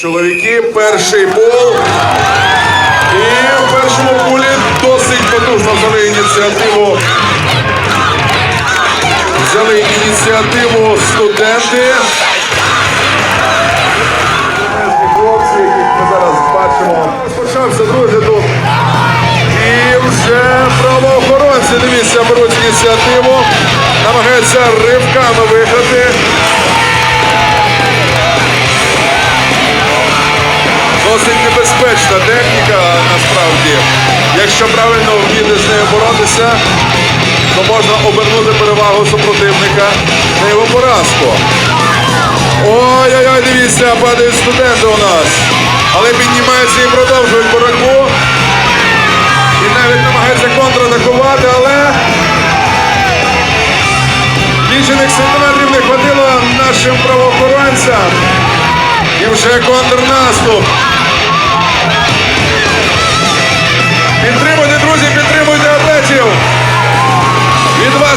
чоловіки, перший пол. І в першому пулі досить потужно взяли ініціативу. Взяли ініціативу студенти. Хлопці, яких. І вже правоохоронці, дивіться, беруть ініціативу, намагаються ривками виграти. Небезпечна техніка насправді. Якщо правильно вміти з нею боротися, то можна обернути перевагу супротивника на його поразку. Ой-ой-ой, дивіться, падають студенти у нас. Але піднімаються і продовжують боротьбу. І навіть намагаються контратакувати, але лічених сантиметрів не хватило нашим правоохоронцям. І вже контрнаступ.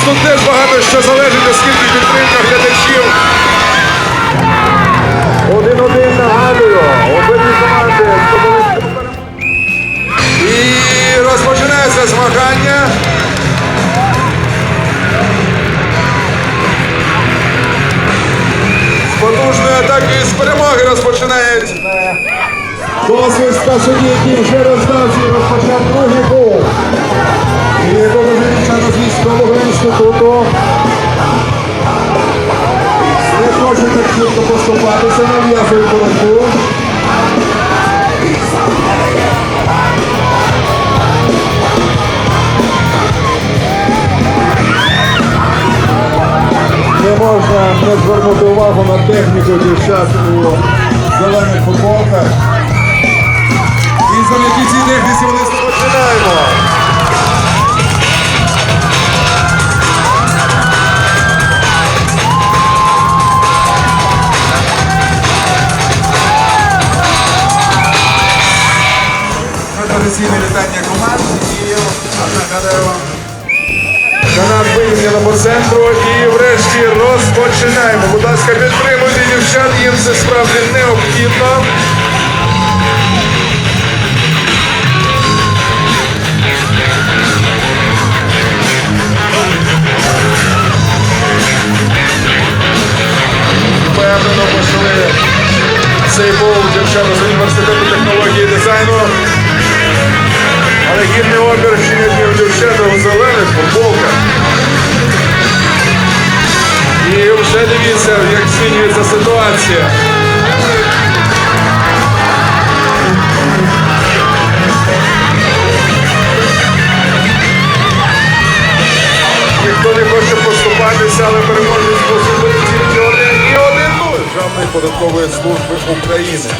Вас тут теж багато що залежить, оскільки підтримка глядачів. Інституту. Не хочуть так швидко поступатися, нав'язують боротьбу. Не можна не звернути увагу на техніку дівчат у зелених футболках. І завдяки цій техніці вони розпочинаємо. Традиційне вітання команд і нагадаю вам. Канат вирівняно по центру і врешті розпочинаємо. Будь ласка, підтримуйте дівчат, їм це справді необхідно. впевнено почали цей бол дівчата з університету технології дизайну. Гідний опір чинять у дівчата у зелених футболках. І вже дивіться, як змінюється ситуація. Ніхто не хоче поступатися, але переможець поступити тільки один і один нуль Державної податкової служби України.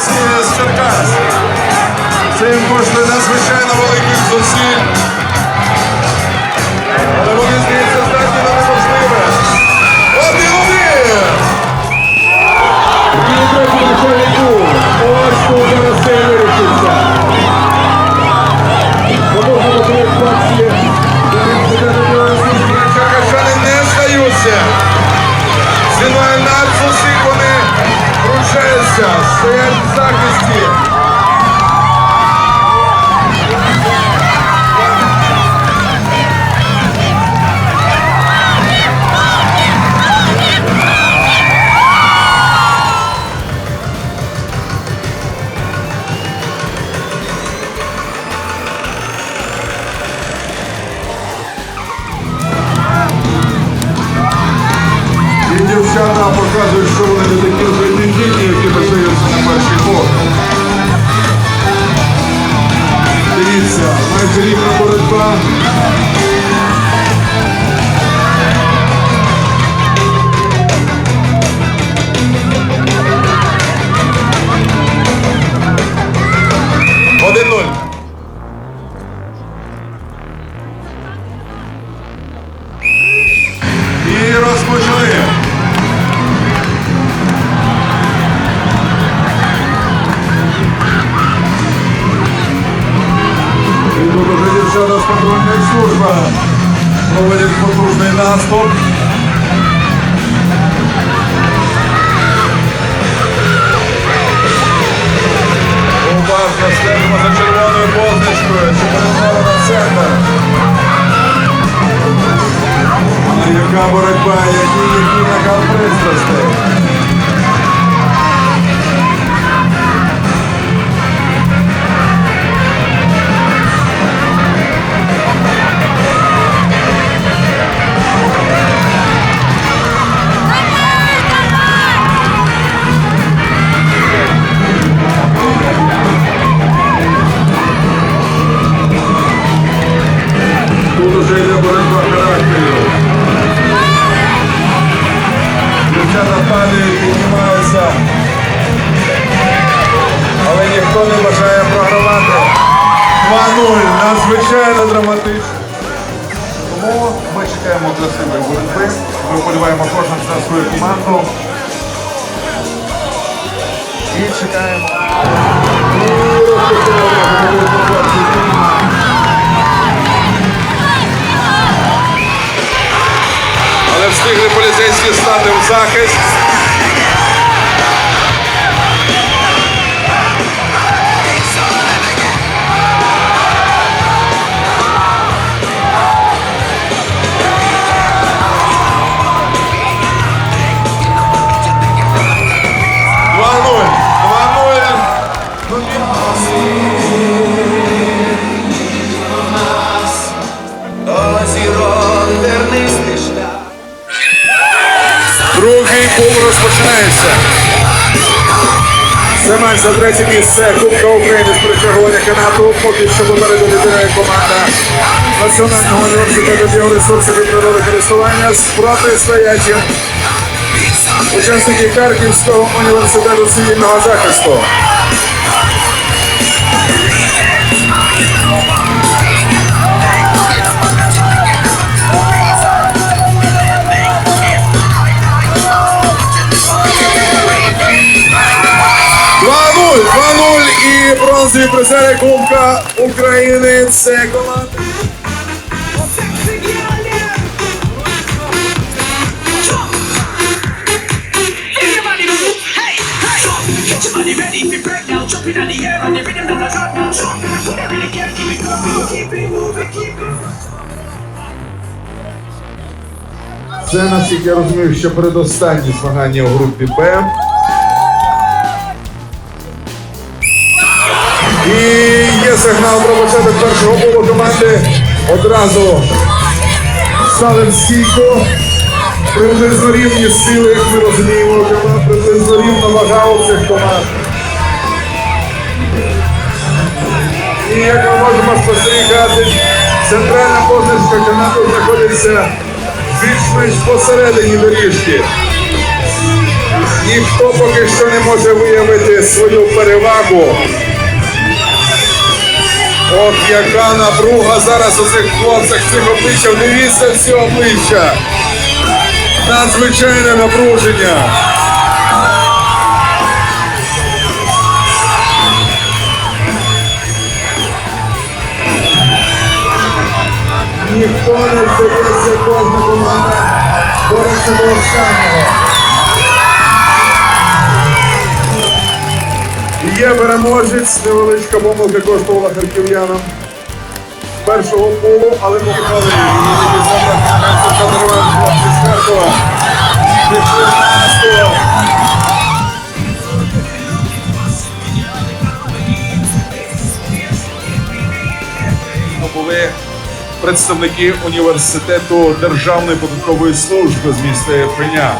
Хлопці з Черкас. Це їм надзвичайно великих зусиль. Не бажає програвати. 2-0. Надзвичайно драматично. Тому ми чекаємо красивої боротьби. Ми вболіваємо кожен за свою команду. І чекаємо. Але встигли поліцейські стати в захист. За третє місце Кубка України з притягування канату. Поки що попереду лідирує команда Національного університету біоресурсів і природокористування з протистоячим учасники Харківського університету цивільного захисту. It going, keep it moving, keep it. Це, наскільки я розумію, що передостанні змагання у групі Б. І є сигнал про початок першого колу команди. Одразу ставимо стійку. Приблизно рівні сили, як ми розуміємо, приблизно рівна вага у цих команд. І як ми можемо спостерігати, центральна позначка канату знаходиться більш-менш посередині доріжки. Ніхто поки що не може виявити свою перевагу. От яка напруга зараз у цих хлопцях, цих обличчях. Дивіться всі обличчя. Надзвичайне напруження. Ніхто не здається, кожна команда бореться до останнього. Є переможець, невеличка помилка коштувала харків'янам першого полу, але хлопці Харкова. Були представники університету Державної податкової служби з міста Ірпеня.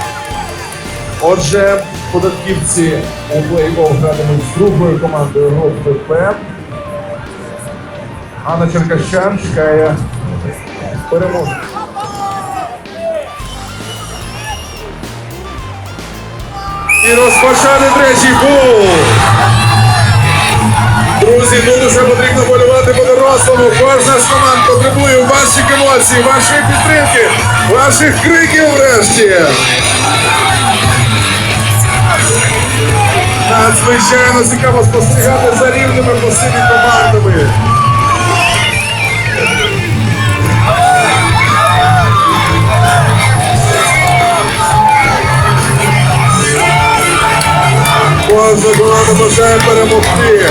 Отже, податківці у плей-офф гратимуть з другою командою групи П. Анна Черкащан чекає перемоги. І розпочати третій гол. Друзі, тут уже потрібно полювати по-дорослому. Кожна з команд потребує ваших емоцій, вашої підтримки, ваших криків врешті. Надзвичайно цікаво спостерігати за рівними посильними командами. Боже команда бажає перемогти.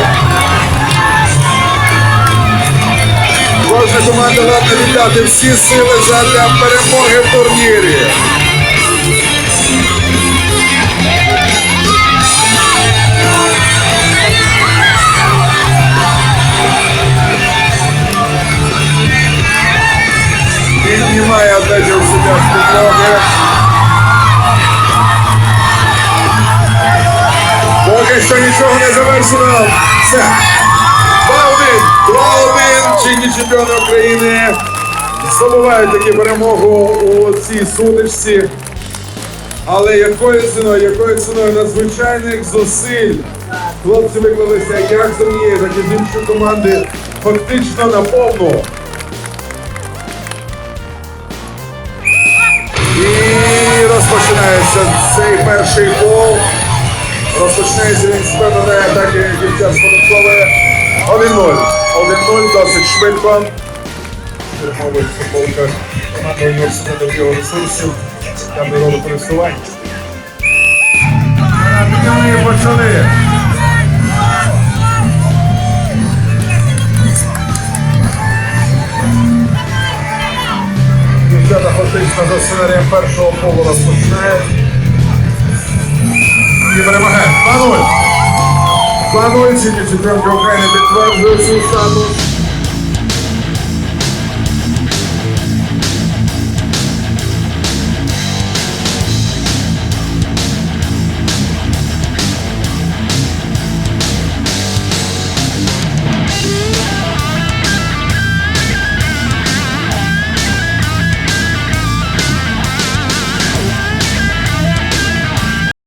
Кожна команда рада віддати всі сили задля перемоги в турнірі. Поки що нічого не завершено. Все. 2-1. 2-1. Чинні чемпіони України здобувають таку перемогу у цій сутичці. Але якою ціною, якою ціною надзвичайних зусиль хлопці виклалися як з однієї, так і з іншої команди фактично на повну. Розпочинається цей перший гол. Розпочинається він з певної атаки кільця сподаткове. 1-0. 1-0 досить швидко. Мовить футболка команда університету біоресурсів. Там роду пересування. Вони почали. Дівчата фактично за сценарієм першого колу розпочинають. І перемагає. 2-0. 2-0. Сьогодні чемпіонка України підтверджує свій статус.